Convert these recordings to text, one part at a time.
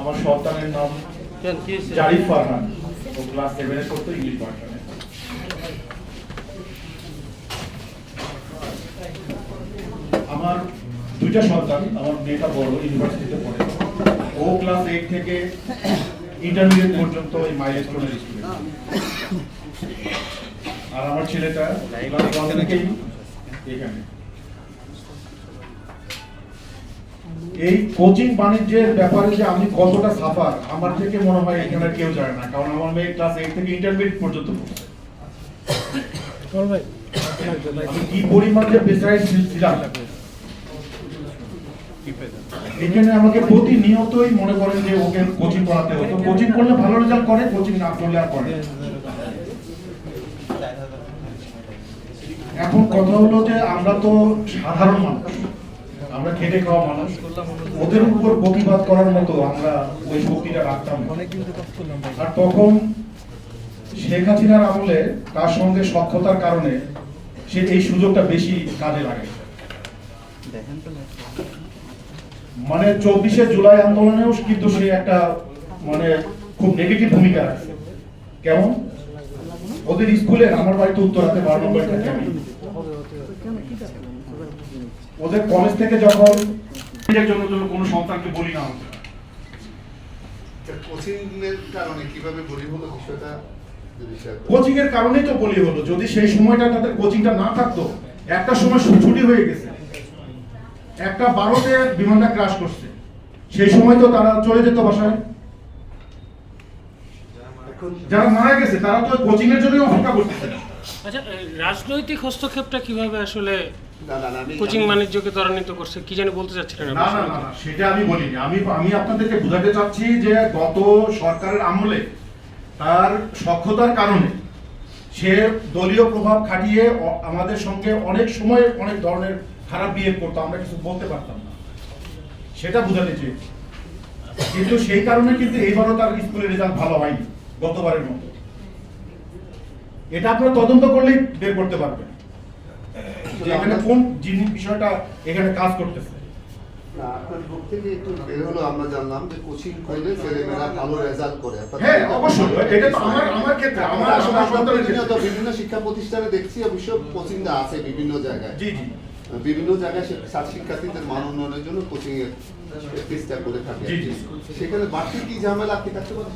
আমার সন্তানের নাম জারিফ ফারহান ও ক্লাস সেভেনে পড়তো ইংলিশ ভার্সনে আমার দুইটা সন্তান, আমার মেয়েটা বড়, ইউনিভার্সিটিতে পড়ে। ও ক্লাস এইট থেকে ইন্টারমিডিয়েট পর্যন্ত এই মাইলস্টোনের স্কুলে আর আমার ছেলেটা এখানে। এই কোচিং বাণিজ্যের ব্যাপারে যে আমি কতটা সাফার আমার থেকে মনে হয় এখানে কেউ জানে না কারণ আমার মেয়ে ক্লাস এইট থেকে ইন্টারমিডিয়েট পর্যন্ত পড়ছে। আমি কি পরিমাণ যে ছিলাম এখানে আমাকে প্রতিনিয়তই মনে করেন যে ওকে কোচিং করাতে হতো। কোচিং করলে ভালো রেজাল্ট করে কোচিং না করলে আর করে এখন কথা হলো যে আমরা তো সাধারণ মানুষ। আমরা খেটে খাওয়া মানুষ। ওদের উপর প্রতিবাদ করার মতো আমরা ওই শক্তিটা রাখতাম আর তখন শেখ হাসিনার আমলে তার সঙ্গে সক্ষতার কারণে সে এই সুযোগটা বেশি কাজে লাগে। মানে চব্বিশে জুলাই আন্দোলনেও কিন্তু সে একটা মানে খুব নেগেটিভ ভূমিকা রাখছে কেমন? ওদের স্কুলে আমার বাড়িতে উত্তরাতে বারো নম্বর থাকে আমি ওদের কলেজ থেকে যখন এর জন্য জন্য কোনো সন্তানকে বলি না হতো কোচিং এর কারণে কীভাবে বলি হলো বিষয়টা? যদি share করেন। কোচিং এর কারণেই তো বলি হলো যদি সেই সময়টা তাদের কোচিংটা না থাকতো একটা সময় ছুটি হয়ে গেছে। একটা বারোতে বিমানটা ক্রাশ করছে। সেই সময় তো তারা চলে যেত বাসায়। যারা মারা গেছে তারা তো কোচিং এর জন্য অপেক্ষা করতেছে। আচ্ছা রাজনৈতিক হস্তক্ষেপটা কীভাবে আসলে কোচিং বাণিজ্যকে ত্বরান্বিত করছে কি জানি বলতে চাচ্ছিলেন না না না না, সেটা আমি বলিনি। আমি আমি আপনাদেরকে বোঝাতে চাচ্ছি যে গত সরকারের আমলে তার সক্ষতার কারণে সে দলীয় প্রভাব খাটিয়ে আমাদের সঙ্গে অনেক সময় অনেক ধরনের খারাপ বিহেভ করতো আমরা কিছু বলতে পারতাম না। সেটা বোঝাতে চেয়েছি। কিন্তু সেই কারণে কিন্তু এইবারও তার স্কুলের রেজাল্ট ভালো হয়নি গতবারের মতো। এটা আপনারা তদন্ত করলেই বের করতে পারবেন। এখানে কোন জিনিস বিষয়টা এখানে কাজ করতেছে? না, আপনার বুক থেকে একটু বের হলো আমরা জানলাম যে কোচিং করলে ছেলেমেয়েরা ভালো রেজাল্ট করে। হ্যাঁ, অবশ্যই। এটা তো আমার- আমার ক্ষেত্রে, আমার আসলে বিভিন্ন শিক্ষা প্রতিষ্ঠানে দেখছি অবশ্য কোচিং আছে বিভিন্ন জায়গায়। জি জি। বিভিন্ন জায়গায় শিক্ষার্থীদের মান উন্নয়নের জন্য কোচিং এর চেষ্টা করে থাকে। সেখানে বাড়তি কি ঝামেলা আপনি থাকতে পারেন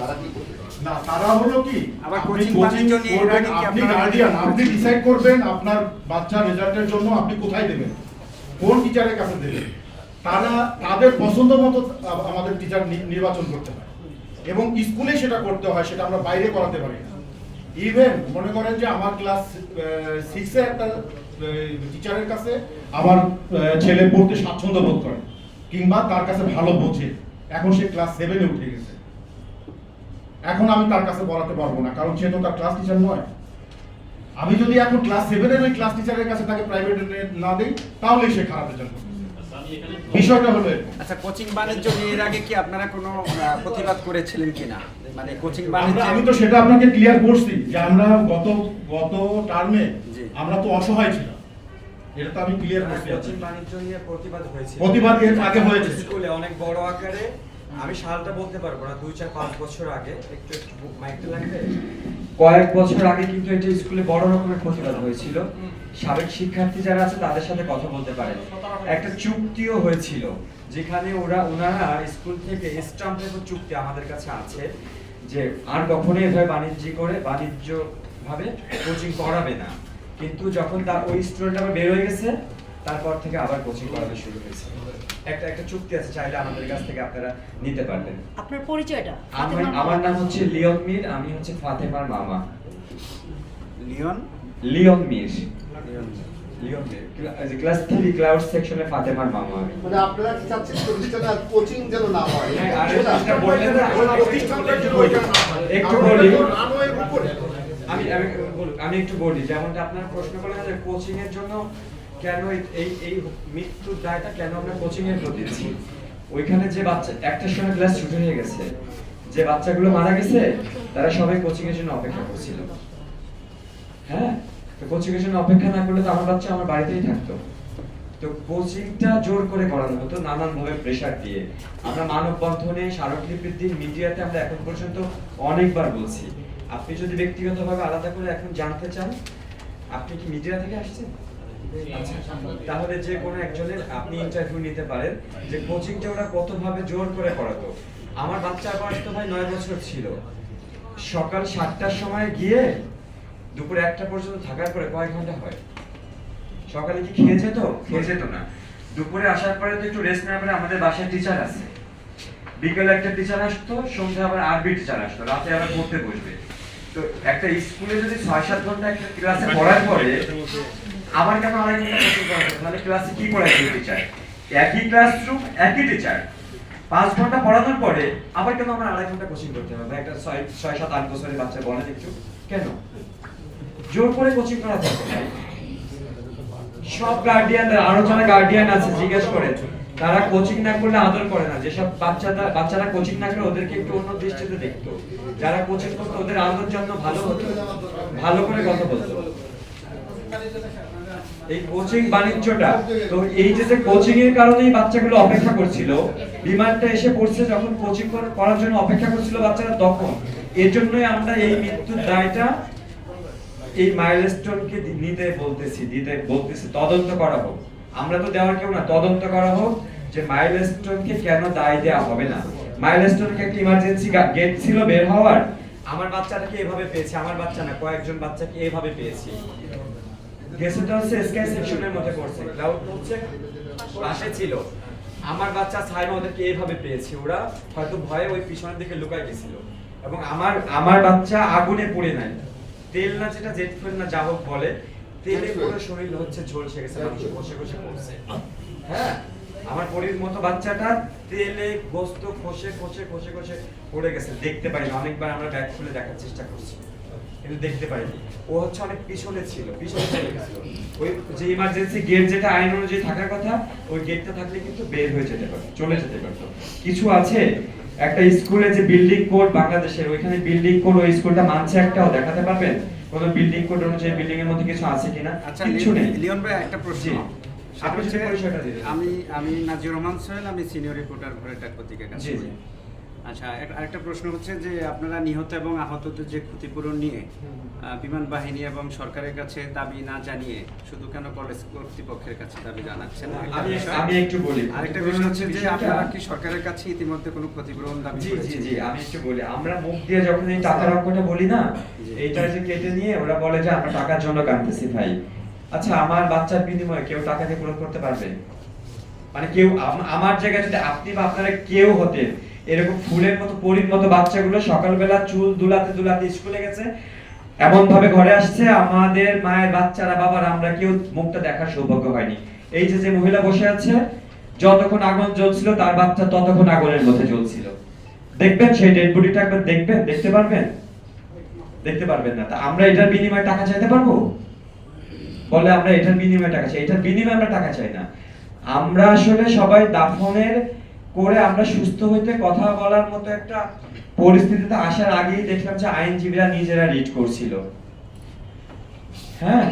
তারা কি করতে পারে? না তারা হলো কি? আবার আপনি গার্ডিয়ান আপনি ডিসাইড করবেন আপনার বাচ্চার রেজাল্টের জন্য আপনি কোথায় দেবেন? কোন টিচারের কাছে দেবেন? তারা তাদের পছন্দ মতো আমাদের টিচার নির্বাচন করতে হয়। এবং স্কুলে সেটা করতে হয় সেটা আমরা বাইরে করাতে পারি না। ইভেন মনে করেন যে আমার ক্লাস সিক্সে একটা টিচারের কাছে আমার ছেলে পড়তে স্বাচ্ছন্দ্য বোধ করে কিংবা তার কাছে ভালো বোঝে। এখন সে ক্লাস সেভেনে উঠে গেছে। এখন আমি তার কাছে পড়াতে পারব না কারণ সে তো তার ক্লাস টিচার নয়। আমি যদি এখন ক্লাস সেভেনের ওই ক্লাস টিচারের কাছে তাকে প্রাইভেট না দিই তাহলে সে খারাপ রেজাল্ট বিষয়টা হলো আচ্ছা কোচিং বাণিজ্য নিয়ে এর আগে কি আপনারা কোনো প্রতিবাদ করেছিলেন কিনা? মানে কোচিং বাণিজ্য আমি তো সেটা আপনাকে ক্লিয়ার করছি যে আমরা গত গত টার্মে। আমরা তো অসহায় ছিলাম। এটা তো আমি ক্লিয়ার বাণিজ্য নিয়ে প্রতিবাদ হয়েছে প্রতিবাদ এর আগে হয়েছে। স্কুলে অনেক বড় আকারে আমি সালটা বলতে পারব না দুই চার পাঁচ বছর আগে একটু একটু মাইকটা লাগবে? কয়েক বছর আগে কিন্তু এটা স্কুলে বড় রকমের প্রতিবাদ হয়েছিল। সাবেক শিক্ষার্থী যারা আছে তাদের সাথে কথা বলতে পারেন। একটা চুক্তিও হয়েছিল যেখানে ওরা ওনারা স্কুল থেকে স্টাম্প পেপার চুক্তি আমাদের কাছে আছে যে আর কখনোই এভাবে বাণিজ্য করে বাণিজ্য ভাবে কোচিং করাবে না। কিন্তু যখন তার ওই স্টুডেন্ট আবার বের হয়ে গেছে তারপর থেকে আবার কোচিং করানো শুরু হয়েছে। একটা একটা চুক্তি আছে চাইলে আমাদের কাছ থেকে আপনারা নিতে পারবেন। আপনার পরিচয়টা? আমি আমার নাম? হচ্ছে লিওন মির আমি হচ্ছে ফাতেমার মামা। Leone Leone Mir. লিওন মির। ক্লা- এই ক্লাস থ্রি ক্লাউড সেকশনে ফাতেমার মামা আমি। মানে আপনারা কি চাচ্ছেন প্রতিষ্ঠানে আর কোচিং যেন না হয়? হ্যাঁ, আর এটা বললেন না, হয়। একটু বলি। আমি আমি আমি একটু বলি, যেমনটা আপনার প্রশ্ন করলেন যে কোচিং এর জন্য কেন এই- এই এই মৃত্যুর দায়টা কেন আমরা কোচিং এর প্রতি দিচ্ছি ওইখানে যে বাচ্চা একটার সময় ক্লাস ছুটি হয়ে গেছে, যে বাচ্চাগুলো মারা গেছে, তারা সবাই কোচিং এর জন্য অপেক্ষা করছিল। হ্যাঁ? তো কোচিং এর জন্য অপেক্ষা না করলে তো আমার বাচ্চা আমার বাড়িতেই থাকতো। তো কোচিংটা জোর করে করানো হতো নানান ভাবে প্রেশার দিয়ে আমরা মানববন্ধনে, স্মারকলিপির দিন মিডিয়াতে আমরা এখন পর্যন্ত অনেকবার বলছি। আপনি যদি ব্যক্তিগতভাবে আলাদা করে এখন জানতে চান আপনি কি মিডিয়া থেকে আসছেন? আচ্ছা, তাহলে যে কোনো একজনের আপনি ইন্টারভিউ নিতে পারেন যে কোচিংটা ওরা কতভাবে জোর করে করাতো। আমার বাচ্চার বয়স তো ভাই নয় বছর ছিল। সকাল সাতটার সময় গিয়ে দুপুর একটা পর্যন্ত থাকার পরে কয়েক ঘণ্টা হয়। সকালে কি খেয়ে যেত? খেয়ে যেত না। দুপুরে আসার পরে তো একটু রেস্ট নেওয়ার পরে আমাদের বাসায় টিচার আছে বিকেলে একটা টিচার আসতো সন্ধ্যা আবার আরবি টিচার আসতো। রাতে আবার পড়তে বসবে। একটা স্কুলে যদি ছয় সাত ঘণ্টা একটা ক্লাসে পড়ার পরে আবার কেন আড়াই ঘণ্টা তাহলে ক্লাসে কি পড়াচ্ছে টিচার একই ক্লাসরুম একই টিচার পাঁচ ঘণ্টা পড়ানোর পরে আবার কেন আমার আড়াই ঘণ্টা কোচিং করতে হবে? একটা ছয় ছয় সাত আট বছরের বাচ্চা বলে একটু কেন? জোর করে কোচিং করা ভাই সব গার্ডিয়ান আরও যারা গার্ডিয়ান আছে, জিজ্ঞেস করেন। তারা কোচিং না করলে আদর করে না। যেসব বাচ্চারা বাচ্চারা কোচিং না করে, ওদেরকে একটু অন্য দৃষ্টিতে দেখতো। যারা কোচিং করতো, ওদের আদর জন্য ভালো হতো। ভালো করে কথা বলতো। এই কোচিং বাণিজ্যটা, তো এই যে যে কোচিং এর কারণেই বাচ্চাগুলো অপেক্ষা করছিল, বিমানটা এসে পড়ছে যখন কোচিং করার জন্য অপেক্ষা করছিল বাচ্চারা, তখন। এর জন্যই আমরা এই মৃত্যুর দায়টা এই মাইলস্টোনকে নিতে বলতেছি, দিতে বলতেছি, তদন্ত করা হোক। আমরা তো দেওয়ার কেউ না, তদন্ত করা হোক যে মাইলস্টোনকে কেন দায় দেওয়া হবে না। মাইলস্টোনকে একটা ইমার্জেন্সি গেট ছিল বের হওয়ার। আমার বাচ্চাটাকে এভাবে পেয়েছি, আমার বাচ্চা না, কয়েকজন বাচ্চাকে এভাবে পেয়েছি। স্কাই সেকশনের মধ্যে করছে ক্লাউড ছিল। আমার বাচ্চা এইভাবে পেয়েছে, ওরা হয়তো ভয়ে ওই পিছনের দিকে লুকায় গেছিল। এবং আমার আমার বাচ্চা আগুনে পড়ে নাই। তেল না যেটা জেট ফুয়েল না যা হোক বলে তেলে পুরো শরীর হচ্ছে ঝলসে গেছে মানুষ বসে বসে পড়ছে। হ্যাঁ? আমার পরির মতো বাচ্চাটা তেলে গোস্ত খসে খসে খসে খসে পড়ে গেছে। দেখতে পাই না অনেকবার আমরা ব্যাগ খুলে দেখার চেষ্টা করছি। কিন্তু দেখতে পাইনি ও হচ্ছে অনেক পিছনে ছিল পিছনে চলে গেছিল। ওই যে ইমার্জেন্সি গেট যেটা আইন অনুযায়ী থাকার কথা ওই গেটটা থাকলে কিন্তু বের হয়ে যেতে পারতো চলে যেতে পারতো। কিছু আছে একটা স্কুলে যে বিল্ডিং কোড বাংলাদেশের ওইখানে বিল্ডিং কোড ওই স্কুলটা মানছে একটাও দেখাতে পারবেন? কোন বিল্ডিং কোড অনুযায়ী বিল্ডিং এর মধ্যে কিছু আছে কিনা? আচ্ছা কিছু নেই। লিওন ভাই একটা প্রশ্ন। আপনি। আমি আমি নাজির রহমান সোহেল আমি সিনিয়র রিপোর্টার ভরেটা পত্রিকা কাজ করি। আচ্ছা আরেকটা প্রশ্ন হচ্ছে যে আপনারা নিহত এবং আহতদের যে ক্ষতিপূরণ নিয়ে বিমান বাহিনী এবং সরকারের কাছে দাবি না জানিয়ে শুধু কেন কলেজ কর্তৃপক্ষের কাছে দাবি জানাচ্ছেন? আমি একটু বলি। আরেকটা বিষয় হচ্ছে যে আপনারা কি সরকারের কাছে ইতিমধ্যে কোনো ক্ষতিপূরণ দাবি জি জি জি আমি একটু বলি। আমরা মুখ দিয়ে যখন এই টাকার অঙ্কটা বলি না। এইটা যে কেটে নিয়ে ওরা বলে যে আমরা টাকার জন্য কাঁদতেছি ভাই। আচ্ছা আমার বাচ্চার বিনিময়ে কেউ টাকা দিয়ে পূরণ করতে পারবে? মানে কেউ আমার জায়গায় যদি আপনি বা আপনারা কেউ হতেন এরকম ফুলের মতো, পরির মতো বাচ্চাগুলো সকালবেলা চুল দুলাতে দুলাতে স্কুলে গেছে। এমন ভাবে ঘরে আসছে, আমাদের মায়ের বাচ্চারা, বাবার, আমরা কেউ মুখটা দেখার সৌভাগ্য হয়নি এই যে যে মহিলা বসে আছে, যতক্ষণ আগুন জ্বলছিল, তার বাচ্চা ততক্ষণ আগুনের মধ্যে জ্বলছিল। দেখবেন সেই ডেড বডিটা একবার দেখবেন, দেখতে পারবেন? দেখতে পারবেন না। তা আমরা এটার বিনিময়ে টাকা চাইতে পারব? বলে আমরা এটার বিনিময়ে টাকা চাই। এটার বিনিময়ে আমরা টাকা চাই না। আমরা আসলে সবাই দাফনের করে আমরা সুস্থ হইতে কথা বলার মতো একটা পরিস্থিতিতে আসার আগেই দেখলাম যে আইনজীবীরা নিজেরা রিট করছিল। হ্যাঁ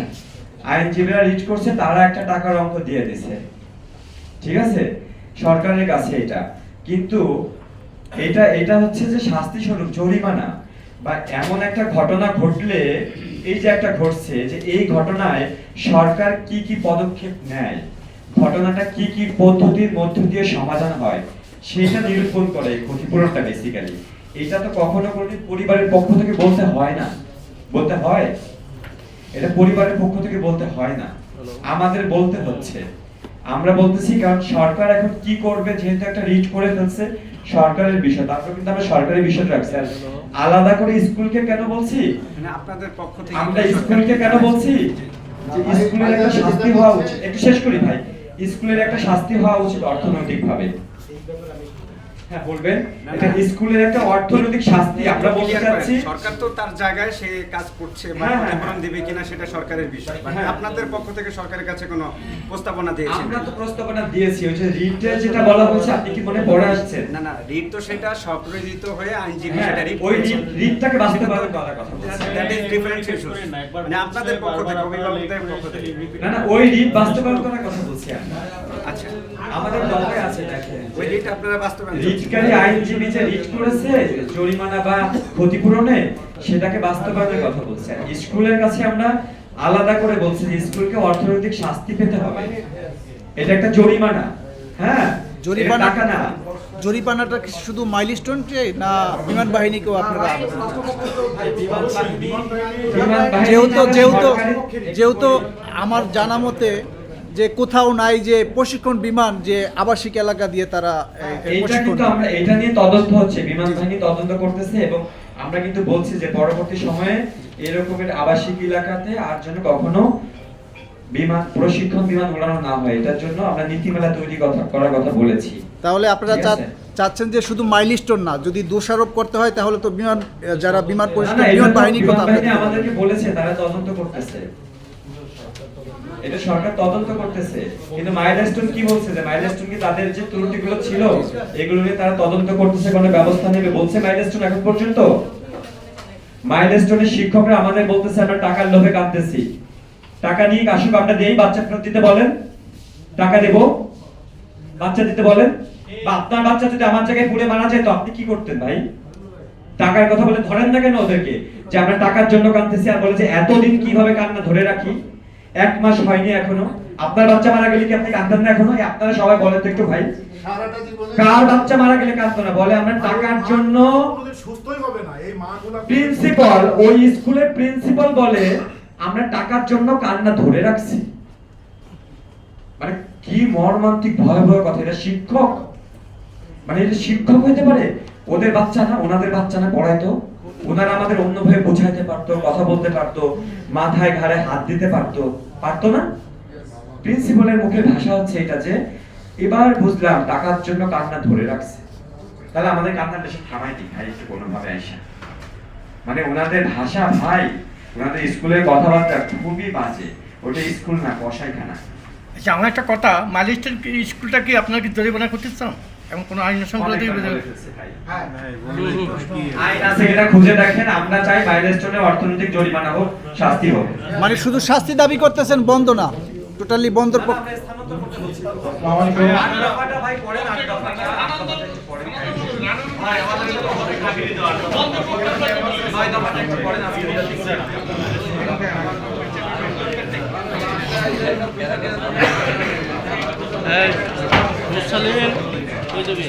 আইনজীবীরা রিট করছে, তারা একটা টাকার অঙ্ক দিয়ে দিছে। ঠিক আছে? সরকারের কাছে এটা। কিন্তু এটা এটা হচ্ছে যে শাস্তি স্বরূপ জরিমানা। বা এমন একটা ঘটনা ঘটলে, এই যে একটা ঘটছে যে এই ঘটনায় সরকার কি কি পদক্ষেপ নেয় ঘটনাটা কি কি পদ্ধতির মধ্য দিয়ে সমাধান হয় সেটা নিরূপণ করে ক্ষতিপূরণটা বেসিক্যালি এটা তো কখনো কোনোদিন পরিবারের পক্ষ থেকে বলতে হয় না। বলতে হয়? এটা পরিবারের পক্ষ থেকে বলতে হয় না। আমাদের বলতে হচ্ছে। আমরা বলতেছি কারণ সরকার এখন কি করবে যেহেতু একটা রিট করে ফেলছে সরকারের বিষয় তারপর কিন্তু আমরা সরকারের বিষয় রাখছি। আর আলাদা করে স্কুলকে কেন বলছি? মানে আপনাদের পক্ষ থেকে আমরা স্কুলকে কেন বলছি? যে স্কুলের একটা শাস্তি হওয়া উচিত। একটু শেষ করি ভাই। স্কুলের একটা শাস্তি হওয়া উচিত অর্থনৈতিক ভাবে হ্যাঁ বলবেন? এটা স্কুলের একটা অর্থনৈতিক শাস্তি আমরা বলতে চাচ্ছি সরকার তো তার জায়গায় সে কাজ করছে বা হ্যাঁ, হ্যাঁ, ক্ষতিপূরণ হ্যাঁ। দিবে কিনা সেটা সরকারের বিষয়। হ্যাঁ। আপনাদের পক্ষ থেকে সরকারের কাছে কোনো প্রস্তাবনা দিয়েছেন? আমরা তো প্রস্তাবনা দিয়েছি ওই যে রিটে যেটা বলা হয়েছে আপনি কি মনে পড়ে আসছেন? না না রিট তো সেটা স্বপ্রয়োজিত হয়ে আইনজীবী সেটা রিট ওই রিটটাকে বাস্তবায়ন করার কথা বলছি। That is different issues. মানে আপনাদের পক্ষ থেকে অভিভাবকদের পক্ষ থেকে। না না ওই রিট বাস্তবায়ন করার কথা বলছি আমরা। আচ্ছা। আমাদের দফায় আছে দেখেন ওই রিট আপনারা বাস্তবায়ন রিটকারী আইনজীবী যে রিট করেছে জরিমানা বা ক্ষতিপূরণে সেটাকে বাস্তবায়নের কথা বলছে। স্কুলের কাছে আমরা আলাদা করে বলছি যে স্কুলকে অর্থনৈতিক শাস্তি পেতে হবে। এটা একটা জরিমানা। হ্যাঁ? জরিমানা টাকা না। জরিমানাটা শুধু মাইলস্টোনকে না বিমান বাহিনীকেও আপনারা যেহেতু যেহেতু যেহেতু আমার জানা মতে যে কোথাও নাই যে প্রশিক্ষণ বিমান যে আবাসিক এলাকা দিয়ে তারা প্রশিক্ষণ আমরা এটা নিয়ে তদন্ত হচ্ছে বিমান বাহিনী তদন্ত করতেছে এবং আমরা কিন্তু বলছি যে পরবর্তী সময়ে এরকমের আবাসিক এলাকাতে আর যেন কখনো বিমান প্রশিক্ষণ বিমান উড়ানো না হয় এটার জন্য আমরা নীতিমালা তৈরি কথা করার কথা বলেছি। তাহলে আপনারা। চাচ্ছেন যে শুধু মাইলস্টোন না যদি দোষারোপ করতে হয় তাহলে তো বিমান যারা বিমান প্রশিক্ষণ বিমান বাহিনীর কথা আমাদেরকে বলেছে তারা তদন্ত করতেছে। এটা সরকার তদন্ত করতেছে। কিন্তু মাইলস্টোন কি বলছে যে মাইলস্টোন কি তাদের যে ত্রুটিগুলো ছিল, এগুলো নিয়ে তারা তদন্ত করতেছে, কোনো ব্যবস্থা নেবে বলছে মাইলস্টোন এখন পর্যন্ত? মাইলস্টোনের শিক্ষকরা আমাদের বলতেছে, আমরা টাকার লোভে কাঁদতেছি। টাকা নিয়ে আসুক আমরা দিয়েই বাচ্চা ফেরত দিতে বলেন। টাকা দেব। বাচ্চা দিতে বলেন। বা আপনার বাচ্চা যদি আমার জায়গায় পুড়ে মারা যায়, তো আপনি কি করতেন ভাই? টাকার কথা বলে ধরেন না কেন ওদেরকে? যে আমরা টাকার জন্য কাঁদতেছি আর বলে যে এতদিন কীভাবে কান্না ধরে রাখি? এক মাস হয়নি এখনও। আপনার বাচ্চা মারা গেলে কি আপনি কাঁদেন না এখনও? আপনারা সবাই বলেন তো একটু ভাই। কার বাচ্চা মারা গেলে কাঁদতো না? বলে আমরা টাকার জন্য সুস্থই হবে না। এই মাগুলা প্রিন্সিপাল ওই স্কুলের প্রিন্সিপাল বলে আমরা টাকার জন্য কান্না ধরে রাখছি। মানে কি মর্মান্তিক ভয়াবহ কথা। এটা শিক্ষক। মানে এটা শিক্ষক হইতে পারে? ওদের বাচ্চা না ওনাদের বাচ্চা না পড়াইতো ওনারা আমাদের অন্যভাবে বোঝাইতে পারতো, কথা বলতে পারতো, মাথায় ঘাড়ে হাত দিতে পারতো পারতো না? প্রিন্সিপালের মুখে ভাষা হচ্ছে এটা যে, এবার বুঝলাম টাকার জন্য কান্না ধরে রাখছে। তাহলে আমাদের কান্না বেশি থামাই দিই ভাই, একটু কোনোভাবে আইসা। মানে ওনাদের ভাষা ভাই, ওনাদের স্কুলের কথাবার্তা খুবই বাজে। ওটা স্কুল না কষাইখানা আচ্ছা আমার একটা কথা মালিস্টের স্কুলটা কি আপনার কি জরিমানা করতে চান? এমন কোনো আইন সংক্রান্ত। হ্যাঁ। আইন আছে এটা খুঁজে দেখেন আমরা চাই মাইলস্টোনে অর্থনৈতিক জরিমানা হোক শাস্তি হোক। মানে শুধু শাস্তি দাবি করতেছেন বন্ধ না। টোটালি বন্ধর পক্ষ আট যাবি।